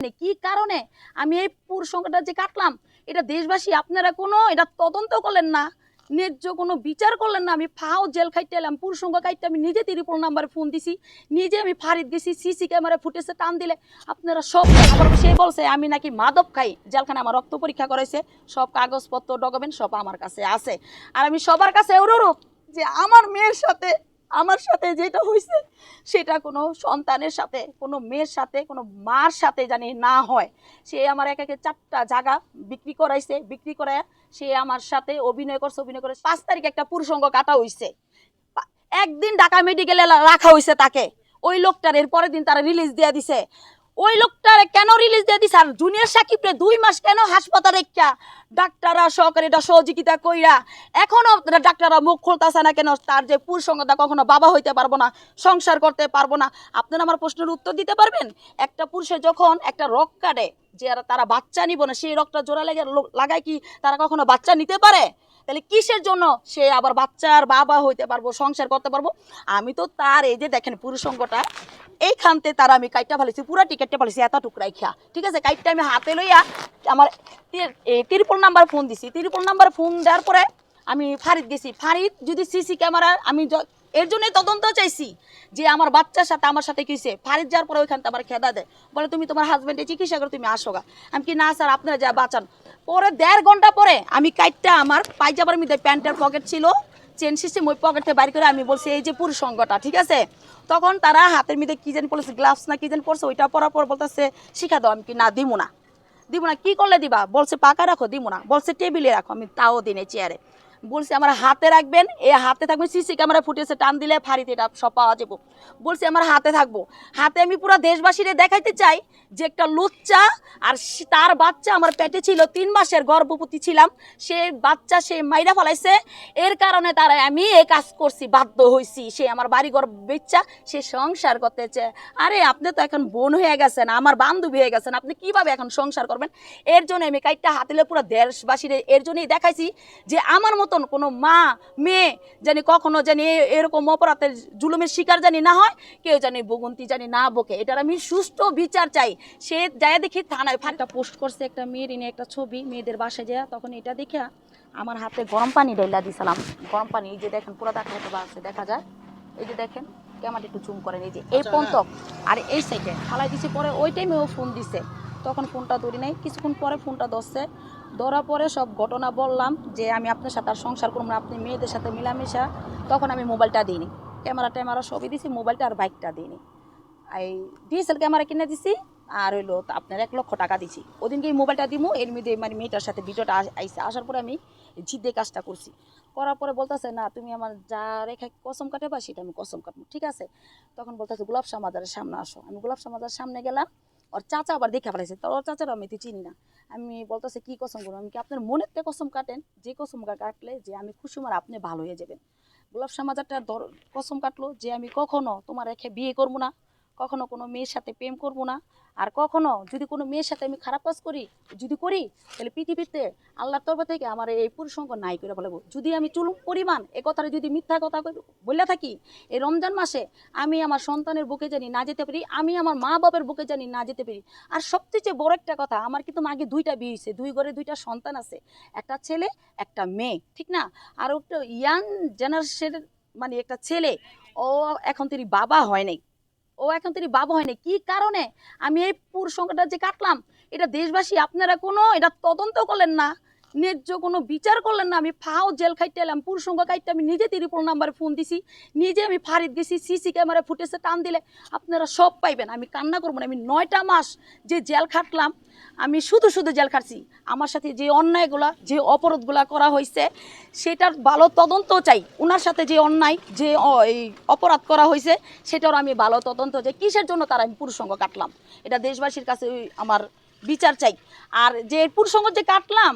মানে কি কারণে আমি এই পুর সংখ্যাটা যে কাটলাম, এটা দেশবাসী আপনারা কোনো, এটা তদন্ত করলেন না, ন্যায্য কোনো বিচার করলেন না, আমি ফাও জেল খাইতে এলাম, পুর সংখ্যা খাইতে আমি নিজে তিরিপুর নাম্বারে ফোন দিছি, নিজে আমি ফারিদ গেছি, সিসি ক্যামেরা ফুটেছে টান দিলে, আপনারা সব আবার সে বলছে, আমি নাকি মাদক খাই জেলখানে আমার রক্ত পরীক্ষা করেছে সব কাগজপত্র ডকুমেন্ট সব আমার কাছে আছে, আর আমি সবার কাছে অনুরোধ যে আমার মেয়ের সাথে আমার সাথে যেটা হয়েছে, সেটা কোনো সন্তানের সাথে, কোনো মেয়ের সাথে, কোনো মার সাথে জানি না হয়। সে আমার এক একে চারটা জায়গা বিক্রি করাইছে, বিক্রি করায় সে আমার সাথে অভিনয় করছে, অভিনয় করে পাঁচ তারিখ একটা পুরুষঙ্গ কাটা হয়েছে একদিন ঢাকা মেডিকেলে রাখা হয়েছে তাকে। ওই লোকটার এর পরের দিন তারা রিলিজ দিয়ে দিছে। ওই কেন রিলিজ দিয়ে দিছে? আর জুনিয়র সাকিবরে দুই মাস কেন হাসপাতালে রেখা? ডাক্তাররা সহকারী এটা সহযোগিতা কইরা এখনও ডাক্তাররা মুখ খুলতেছে না কেন? তার যে পুরুষঙ্গতা কখনো বাবা হইতে পারব না, সংসার করতে পারব না। আপনারা আমার প্রশ্নের উত্তর দিতে পারবেন? একটা পুরুষে যখন একটা রোগ কাটে, যে তারা বাচ্চা নিব না, সেই রোগটা জোড়া লেগে লাগায় কি তারা কখনো বাচ্চা নিতে পারে? তাহলে কিসের জন্য সে আবার বাচ্চার বাবা হইতে পারব, সংসার করতে পারব? আমি তো তার এই যে দেখেন পুরুষঙ্গটা এইখানতে তার আমি কাইটটা ফালিছি পুরা টিকেটটা ফালিছি এত টুকরাই খেয়া ঠিক আছে, কাইটটা আমি হাতে লইয়া আমার তিরপল নাম্বার ফোন দিছি। তিরপল নাম্বার ফোন দেওয়ার পরে আমি ফারিদ গেছি। ফারিদ, যদি সিসি ক্যামেরা, আমি এর জন্যই তদন্ত চাইছি যে আমার বাচ্চার সাথে আমার সাথে কিসে ফারিদ যাওয়ার পরে ওইখান আমার খেদা দেয়। বলে, তুমি তোমার হাজবেন্ডে চিকিৎসা করে, তুমি আসো গা। আমি কি, না স্যার, আপনারা যা বাঁচান। পরে দেড় ঘণ্টা পরে আমি কাইটটা আমার পাইজাবার মধ্যে প্যান্টের পকেট ছিল চেন সিস্টেম ওই পকেটে বাইর করে আমি বলছি, এই যে পুরুষ সঙ্গটা ঠিক আছে? তখন তারা হাতের মধ্যে কী যেন পড়েছে গ্লাভস না কী যেন পড়ছে, ওইটা পরার পর বলতেছে, শিখা দাও, আমি কি না দিব না। দিব না, কী করলে দিবা? বলছে, পাকা রাখো দিব না। বলছে, টেবিলে রাখো। আমি তাও দিনে চেয়ারে বলছে, আমার হাতে রাখবেন এই হাতে থাকবেন সিসি ক্যামেরা ফুটেছে, টান দিলে ফাড়িতে এটা সব পাওয়া যাব। বলছে, আমার হাতে থাকব। হাতে আমি পুরো দেশবাসীরে দেখাইতে চাই যে একটা লুচ্চা আর তার বাচ্চা আমার পেটে ছিল, তিন মাসের গর্ভবতী ছিলাম। সে বাচ্চা সে মাইরা ফলাইছে। এর কারণে তারা, আমি এ কাজ করছি, বাধ্য হয়েছি সে আমার বাড়ি ঘর বেচ্চা সে সংসার করতে চায় আরে, আপনি তো এখন বোন হয়ে গেছেন, আমার বান্ধবী হয়ে গেছেন, আপনি কীভাবে এখন সংসার করবেন? এর জন্য আমি কাইটটা হাতিলে পুরো দেশবাসীর, এর জন্যই দেখাইছি যে আমার মতন কোনো মা মেয়ে জানি কখনো জানি এরকম অপরাধের জুলুমের শিকার জানি না হয় কেউ জানি বগুন্তি জানি না বকে। এটার আমি সুষ্ঠু বিচার চাই। সে যায় দেখি থানায় ফাঁকটা পোস্ট করছে একটা মেয়ের নিয়ে একটা ছবি মেয়েদের বাসায় যায় তখন এটা দেখে আমার হাতে গরম পানি ডেলা দিছিলাম। গরম পানি এই যে দেখেন পুরো দেখা হতে আছে দেখা যায়। এই যে দেখেন ক্যামেরা একটু জুম করেন এই যে এই আচ্ছা, পর্যন্ত। আর এই সাইডে ফালাই দিছে পরে ওই টাইমে ও ফোন দিছে। তখন ফোনটা ধরি নাই কিছুক্ষণ পরে ফোনটা ধরছে। ধরার পরে সব ঘটনা বললাম যে আমি আপনার সাথে আর সংসার করব না। আপনি মেয়েদের সাথে মিলামিশা, তখন আমি মোবাইলটা দিইনি। ক্যামেরা ট্যামেরা সবই দিছি, মোবাইলটা আর বাইকটা দিইনি। এই ডিএসএল ক্যামেরা কিনে দিছি, আর হইল আপনার এক লক্ষ টাকা দিছি। ওদিনকে এই মোবাইলটা দিমু, এর মধ্যে মানে মেয়েটার সাথে ভিডিওটা আইসে আসার পরে আমি জিদ্দে কাজটা করছি। করার পরে বলতেছে, না, তুমি আমার যা রেখা কসম কাটে বা সেটা আমি কসম কাটবো। ঠিক আছে? তখন বলতেছে, গোলাপ শাহ মাজারের সামনে আসো। আমি গোলাপ শাহ মাজারের সামনে গেলাম। ওর চাচা আবার দেখে ফেলাইছে তো ওর চাচারও আমি তো চিনি না আমি বলতেছে কি কসম করব আমি কি আপনার মনের তে কসম কাটেন যে কসম কাটলে যে আমি খুশি মার আপনি ভালো হয়ে যাবেন গোলাপ সমাজারটা মাজারটা ধর কসম কাটলো যে আমি কখনো তোমার রেখে বিয়ে করব না কখনো কোনো মেয়ের সাথে প্রেম করব না আর কখনো যদি কোনো মেয়ের সাথে আমি খারাপ কাজ করি, যদি করি, তাহলে পৃথিবীতে আল্লাহর তরফ থেকে আমার এই পুরুষঙ্গ নাই করে বলব যদি আমি চুল পরিমাণ এ কথাটা যদি মিথ্যা কথা বলে থাকি, এই রমজান মাসে আমি আমার সন্তানের বুকে জানি না যেতে পারি, আমি আমার মা বাবার বুকে জানি না যেতে পারি। আর সবচেয়ে বড় একটা কথা, আমার কিন্তু আগে দুইটা বিয়ে হয়েছে দুই ঘরে দুইটা সন্তান আছে, একটা ছেলে, একটা মেয়ে, ঠিক না? আর একটা ইয়াং জেনারেশন মানে একটা ছেলে, ও এখন তিনি বাবা হয় নাই। ও এখন তিনি বাবা হয়নি। কি কারণে? আমি এই পুরুষ সংখ্যাটা যে কাটলাম, এটা দেশবাসী আপনারা কোনো, এটা তদন্ত করলেন না। ন্যায্য কোনো বিচার করলেন না, আমি ফাও জেল খাইতে এলাম পুরুষ খাইতে, আমি নিজে তিরিপুর নাম্বারে ফোন দিছি, নিজে আমি ফারিদ গেছি সিসি ক্যামেরা ফুটেছে টান দিলে, আপনারা সব পাইবেন, আমি কান্না করব না, আমি নয়টা মাস যে জেল খাটলাম, আমি শুধু শুধু জেল খাটছি, আমার সাথে যে অন্যায়গুলা, যে অপরাধগুলা করা হয়েছে সেটার ভালো তদন্ত চাই ওনার সাথে যে অন্যায়, যে অপরাধ করা হয়েছে সেটার আমি ভালো তদন্ত চাই, কিসের জন্য তারা আমি পুরুষঙ্গ কাটলাম? এটা দেশবাসীর কাছে আমার বিচার চাই, আর যে পুরুষঙ্গ যে কাটলাম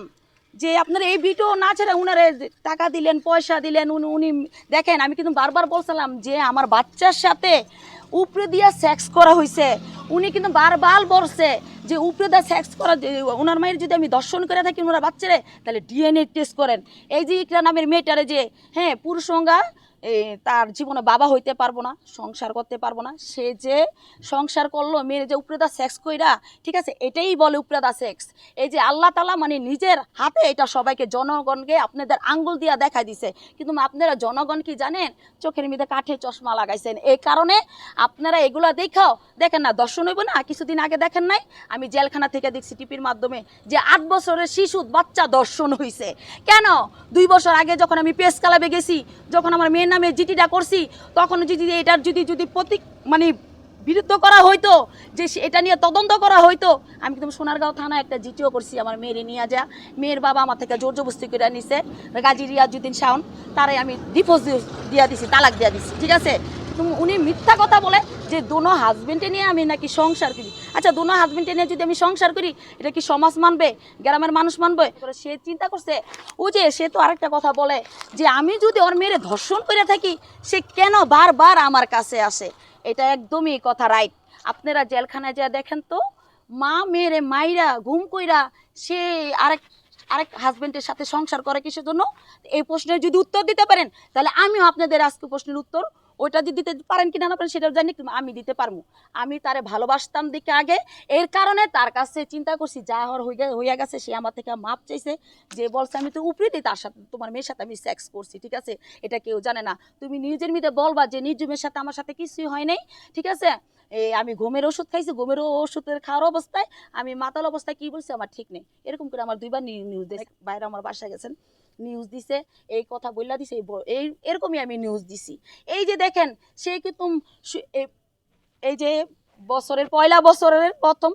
যে আপনার এই ভিডিও না ছেড়ে উনারে টাকা দিলেন, পয়সা দিলেন, উনি উনি দেখেন, আমি কিন্তু বারবার বলছিলাম যে আমার বাচ্চার সাথে উপরে দিয়া সেক্স করা হয়েছে উনি কিন্তু বারবার বলছে যে উপরে দিয়া সেক্স করা ওনার মায়ের যদি আমি দর্শন করে থাকি ওনার বাচ্চারে, তাহলে ডিএনএ টেস্ট করেন। এই যে ইকরা নামের মেয়েটারে যে হ্যাঁ পুরুষঙ্গা তার জীবনে বাবা হইতে পারব না, সংসার করতে পারব না। সে যে সংসার করল, মেয়ের যে উপরেদা সেক্স কইরা, ঠিক আছে? এটাই বলে উপরেদা সেক্স এই যে আল্লাহ তালা মানে নিজের হাতে এটা সবাইকে, জনগণকে আপনাদের আঙ্গুল দিয়া দেখাই দিছে। কিন্তু আপনারা জনগণ কি জানেন? চোখের মধ্যে কাঠের চশমা লাগাইছেন। এই কারণে আপনারা এগুলা দেখাও, দেখেন না, দর্শন হইব না কিছুদিন আগে দেখেন নাই? আমি জেলখানা থেকে দেখছি টিপির মাধ্যমে যে আট বছরের শিশু বাচ্চা দর্শন হইছে। কেন? দুই বছর আগে যখন আমি পেস ক্লাবে গেছি, যখন আমার মেয়ের নামে জিটিটা করছি, তখন যদি এটার যদি যদি প্রতীক মানে বিরুদ্ধ করা হইতো, যে এটা নিয়ে তদন্ত করা হইতো, আমি কিন্তু সোনারগাঁও থানা একটা জিটিও করছি, আমার মেয়েরে নিয়ে যা। মেয়ের বাবা আমার থেকে জোর জবস্তি করে নিছে গাজী রিয়াজুদ্দিন শাওন তারাই আমি ডিপোজিট দিয়ে দিছি, তালাক দিয়ে দিছি, ঠিক আছে? উনি মিথ্যা কথা বলে যে দোনো হাজবেন্ডে নিয়ে আমি নাকি সংসার করি। আচ্ছা দোনো হাজবেন্ডে নিয়ে যদি আমি সংসার করি, এটা কি সমাজ মানবে? গ্রামের মানুষ মানবে? সে চিন্তা করছে, ও যে, সে তো আরেকটা কথা বলে যে, আমি যদি ওর মেয়েরে ধর্ষণ করে থাকি, সে কেন বারবার আমার কাছে আসে? এটা একদমই কথা রাইট আপনারা জেলখানায় যা দেখেন তো, মা মেয়েরে মাইরা, ঘুম কইরা সে আরেক আরেক হাজবেন্ডের সাথে সংসার করে কিসের জন্য? এই প্রশ্নের যদি উত্তর দিতে পারেন, তাহলে আমিও আপনাদের আজকে প্রশ্নের উত্তর ওইটা যদি দিতে পারেন কিনা না পারেন সেটা জানি আমি দিতে পারব। আমি তারে ভালোবাসতাম দিকে আগে। এর কারণে তার কাছে চিন্তা করছি যা হওয়ার হইয়া গেছে সে আমার থেকে মাপ চাইছে যে বলছে আমি তো উপরে দিই তার সাথে তোমার মেয়ের সাথে আমি সেক্স করছি ঠিক আছে? এটা কেউ জানে না। তুমি নিজের মধ্যে বলবা যে নিজ মেয়ের সাথে আমার সাথে কিছুই হয় নাই ঠিক আছে? এই আমি ঘুমের ওষুধ খাইছি ঘুমের ওষুধের খাওয়ার অবস্থায় আমি মাতাল অবস্থায় কি বলছি আমার ঠিক নেই। এরকম করে আমার দুইবার নিউজ বাইরে আমার বাসায় গেছেন। নিউজ দিছে, এই কথা বললা দিছে, এই এরকমই আমি নিউজ দিছি। এই যে দেখেন সেই কি তুম এই যে বছরের পয়লা বছরের প্রথম